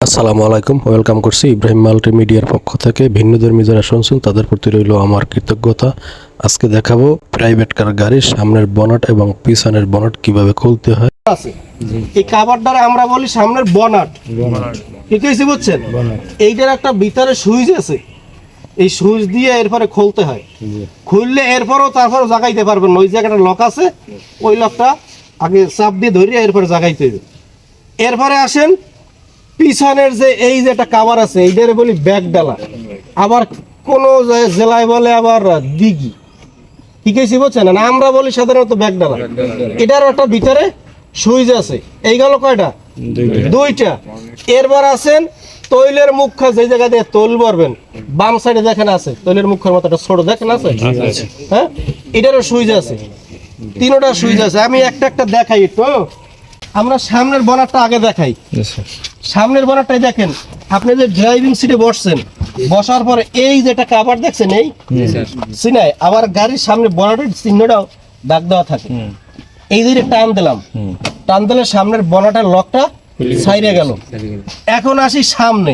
আসসালামু আলাইকুম ওয়েলকাম করছি ইব্রাহিম মাল্টিমিডিয়ার পক্ষ থেকে। ভিন্ন ধর্মী যারা শুনছেন তাদের প্রতি রইল আমার কৃতজ্ঞতা। আজকে দেখাবো প্রাইভেট কার গাড়ির সামনের বনাট এবং পিছনের বনাট কীভাবে খুলতে হয়। আছে। এই কাবার দ্বারা আমরা বলি সামনের বনাট। ঠিক আছে বুঝছেন? এইটার একটা ভিতরে সুইচ আছে। এই সুইচ দিয়ে এরপরে খুলতে হয়। খুললে এরপরও তারপরে জাগাইতে পারবেন ওই জায়গাটা লক আছে। ওই লকটা আগে চাপ দিয়ে ধরিয়ে এরপরে জাগাইতে হবে এরপরে আসেন পিছনের যে এই যে একটা কাবার আছে এইটারে বলি ব্যাগ ডালা আবার কোন জেলায় বলে আবার দিঘি। ঠিক আছে বুঝছেন? না আমরা বলি সাধারণত ব্যাগ ডালা এটার একটা ভিতরে সুইচ আছে। এই গেল কয়টা? দুইটা। এরবার আছেন তৈলের মুখ যে জায়গা দিয়ে তৈল ভরবেন বাম সাইডে দেখেন আছে তৈলের মুখের মতো একটা ছোট দেখেন আছে? হ্যাঁ? এটারও সুইচ আছে। তিনোটা সুইচ আছে। আমি একটা একটা দেখাই একটু আমরা সামনের বনারটা আগে দেখাই। সামনের বনারটাই দেখেন আপনি যে ড্রাইভিং সিটে বসছেন বসার পরে এই যেটা কাভার দেখছেন এই? সিনাই আবার গাড়ির সামনে বনারের চিহ্নটাও দাগ দেওয়া থাকে। এই যে টান দিলাম টান দিলে সামনের বনাটার লকটা সাইরে গেল। এখন আসি সামনে।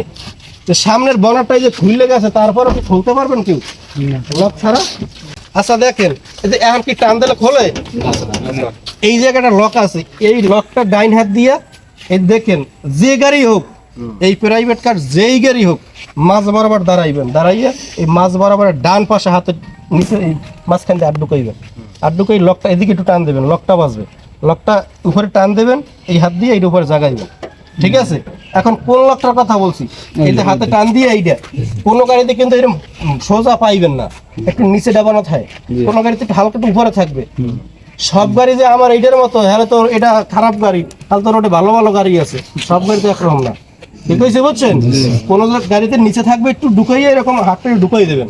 সামনের বনারটা যে খুললে গেছে তারপরে কি খুলতে পারবেন কেউ? লক ছাড়া? আচ্ছা দেখেন এখন কি টান দিলে খোলে? এই জায়গাটা লক আছে। এই লকটা ডাইন হাত দিয়া, এই দেখেন, যে গাড়ি হোক, এই প্রাইভেট কার যেই গাড়ি হোক মাছ বরাবর দাঁড়াইবেন। দাঁড়াইয়া এই মাছ বরাবর ডান পাশে হাতে নিচে এই মাঝখান দিয়ে আট ঢুকাইবেন। আট ঢুকাই লকটা এদিকে একটু টান দেবেন লকটা বাজবে। লকটা উপরে টান দেবেন, এই হাত দিয়ে এইটা উপরে জাগাইবেন। ঠিক আছে? এখন কোন লকটার কথা বলছি? যে হাতে টান দিয়ে এইটা কোন গাড়িতে কিন্তু এরকম সোজা পাইবেন না। একটু নিচে ডাবানো থাকে। কোনো গাড়িতে একটু হালকা একটু উপরে থাকবে। সব গাড়ি যে আমার এইটার মতো হ্যাঁ তো এটা খারাপ গাড়ি। তাহলে তো রোডে ভালো ভালো গাড়ি আছে। সব গাড়িতে একরকম না। ঠিক হয়েছে বুঝছেন? কোন গাড়িতে নিচে থাকবে একটু ঢুকাইয়ে এরকম হাতটা ঢুকাই দেবেন।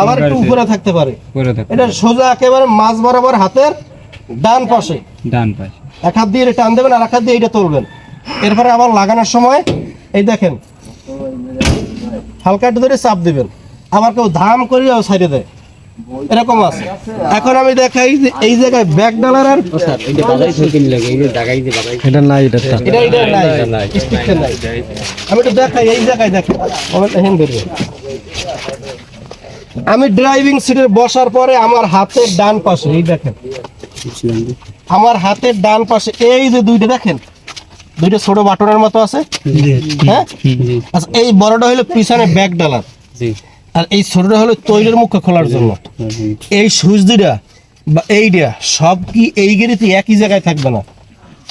আবার একটু উপরে থাকতে পারে। এটা সোজা একেবারে মাছ বরাবর হাতের ডান পাশে। ডান পাশে। এক হাত দিয়ে এটা টান দেবেন আর এক হাত দিয়ে এটা তুলবেন। এরপরে আবার লাগানোর সময় এই দেখেন হালকা একটু ধরে চাপ দিবেন। আবার কেউ ধাম করিয়াও ছাড়িয়ে দেয়। এরকম আছে। এখন আমি দেখাই এই জায়গায় ব্যাক ডালার আর এটা নাই এটা এটা এটা নাই। স্টিকটা নাই। আমি একটু দেখাই এই জায়গায় দেখেন। মোবাইলটা হ্যান্ড ধরবে আমি ড্রাইভিং সিটে বসার পরে আমার হাতের ডান পাশে এই দেখেন। আমার হাতের ডান পাশে এই যে দুইটা দেখেন দুইটা ছোট বাটনের মতো আছে? হ্যাঁ? আচ্ছা এই বড়টা হলো পিছনে ব্যাগ ডালার। আর এই ছোটটা হলো তৈলের মুখ খোলার জন্য। এই সুইচ দুইটা বা এইটা সব কি এই গেড়িতে একই জায়গায় থাকবে না?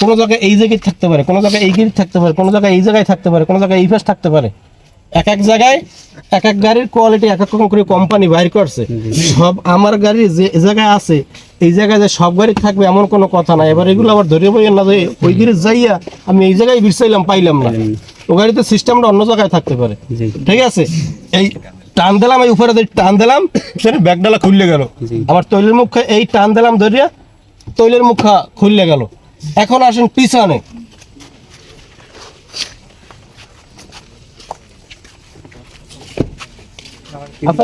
কোনো জায়গায় এই জায়গায় থাকতে পারে কোনো জায়গায় এই গেড়ি থাকতে পারে কোনো জায়গায় এই জায়গায় থাকতে পারে কোনো জায়গায় এই পাশ থাকতে পারে। এক এক জায়গায় এক এক গাড়ির কোয়ালিটি এক এক রকম করে কোম্পানি বাইর করছে। সব আমার গাড়ির যে জায়গায় আছে এই জায়গায় যে সব গাড়ি থাকবে এমন কোনো কথা না। এবার এগুলো আবার ধরে বইয়েন না যে ওই গিরে যাইয়া আমি এই জায়গায় বিরসাইলাম পাইলাম না। ও গাড়িতে সিস্টেমটা অন্য জায়গায় থাকতে পারে। ঠিক আছে? এই টান দিলাম এই উপরে টান দিলাম সেটা ব্যাগডালা খুললে গেল। আমার আবার তৈলের মুখে এই টান দিলাম ধরিয়া তৈলের মুখা খুললে গেল। এখন আসেন পিছনে।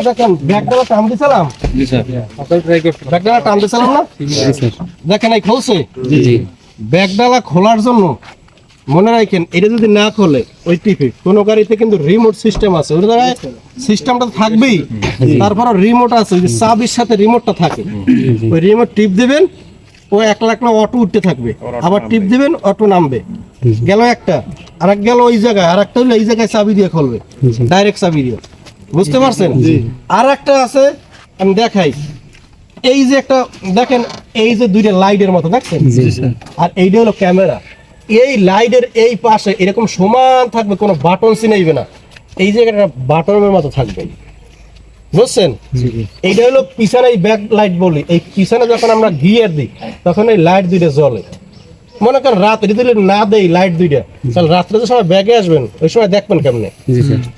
দেখেন ব্যাগডালা টান দিছিলাম? জি স্যার। সকল ট্রাই করতে ব্যাগডালা টান দিছিলাম না? জি স্যার। দেখেন এই খুলছে? জি জি। ব্যাগডালা খোলার জন্য মনে রাখেন এটা যদি না খোলে ওই টিপে কোনো গাড়িতে কিন্তু রিমোট সিস্টেম আছে। ওই জায়গায় সিস্টেমটা থাকবেই। তারপর রিমোট আছে ওই চাবির সাথে রিমোটটা থাকে। ওই রিমোট টিপ দিবেন ও এক লাখ না অটো উঠতে থাকবে। আবার টিপ দিবেন অটো নামবে। গেল একটা আর এক গেল ওই জায়গায় আর একটা হলো এই জায়গায় চাবি দিয়ে খুলবে। ডাইরেক্ট চাবি দিয়ে। বুঝতে পারছেন? আর একটা আছে আমি দেখাই। এই যে একটা দেখেন এই যে দুইটা লাইটের মতো দেখছেন? আর এইটা হলো ক্যামেরা। এই লাইটের এই পাশে এরকম সমান থাকবে কোনো বাটন চিনাইবে না। এই যে জায়গাটা বাটনের মতো থাকবে। বুঝছেন? এইটা হলো পিছনে এই ব্যাক লাইট বলি। এই পিছনে যখন আমরা গিয়ার দিই তখন এই লাইট দুইটা জ্বলে। মনে করেন রাত এটা না দেই লাইট দুইটা। তাহলে রাত্রে যে সময় ব্যাগে আসবেন ওই সময় দেখবেন কেমনে?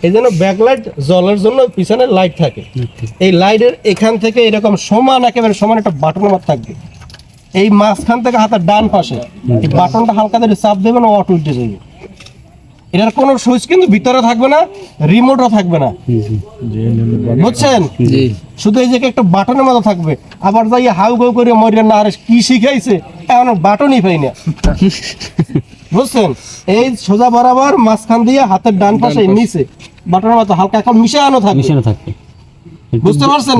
এই জন্য ব্যাকলাইট জলের জন্য পিছনে লাইট থাকে। এই লাইটের এখান থেকে এরকম সমান একেবারে সমান একটা বাটন আমার থাকবে। এই মাঝখান থেকে হাতের ডান পাশে এই বাটনটা হালকা ধরে চাপ দেবেন অটো উঠে যাবে। এটার কোনো সুইচ কিন্তু ভিতরে থাকবে না রিমোটও থাকবে না। বুঝছেন? শুধু এই যে একটা বাটনের মতো থাকবে। আবার যাই হাউ গাউ করে মরিয়া না আরে কি শিখাইছে? এখন বাটনই পাই না বুঝছেন? এই সোজা বরাবর মাঝখান দিয়ে হাতের ডান পাশে নিচে। বাটার মতো হালকা এখন মিশানো মিশানো থাকবে। বুঝতে পারছেন?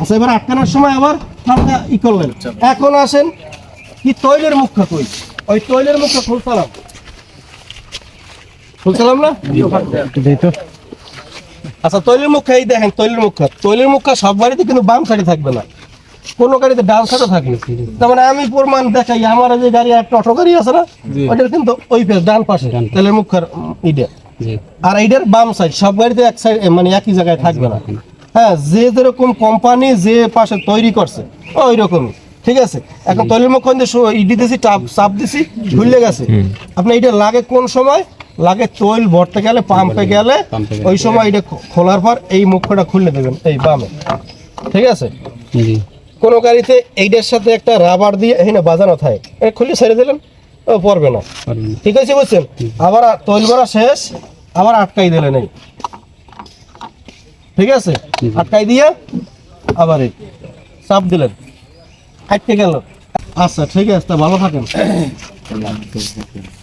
আচ্ছা এবার আটকানোর সময় আবার হালকা ই করলেন। এখন আসেন কি তৈলের মুখটা কই ওই তৈলের মুখটা খুলছিলাম। না? আচ্ছা তৈলের মুখটা এই দেখেন তৈলের মুখটা। তৈলের মুখটা সব বাড়িতে কিন্তু বাম সাইডে থাকবে না। কোনো গাড়িতে ডাল সাইডে থাকবে তার মানে আমি প্রমাণ দেখাই আমার যে গাড়ি একটা অটো গাড়ি আছে না ওইটার কিন্তু ওই পেজ ডান পাশে তৈলের মুখের ইডে। আর এইটার বাম সাইড সব গাড়িতে এক সাইড মানে একই জায়গায় থাকবে না। হ্যাঁ যে যেরকম কোম্পানি যে পাশে তৈরি করছে ওই রকমই। ঠিক আছে? এখন তৈরির মুখ ই দিতেছি চাপ চাপ দিছি ঝুলে গেছে। আপনি এটা লাগে কোন সময়? লাগে তৈল ভরতে গেলে পাম্পে গেলে ওই সময় এটা খোলার পর এই মুখটা খুলে দেবেন এই বামে। ঠিক আছে? জি। কোনো গাড়িতে এইটার সাথে একটা রাবার দিয়ে এই না বাজানো থাকে। এটা খুলে ছেড়ে দিলেন ও পড়বে না। ঠিক আছে বুঝছেন? আবার তৈল ভরা শেষ আবার আটকাই দিলেন এই ঠিক আছে? আটকাই দিয়ে আবার এই চাপ দিলেন। আটকে গেল। আচ্ছা ঠিক আছে তা ভালো থাকেন।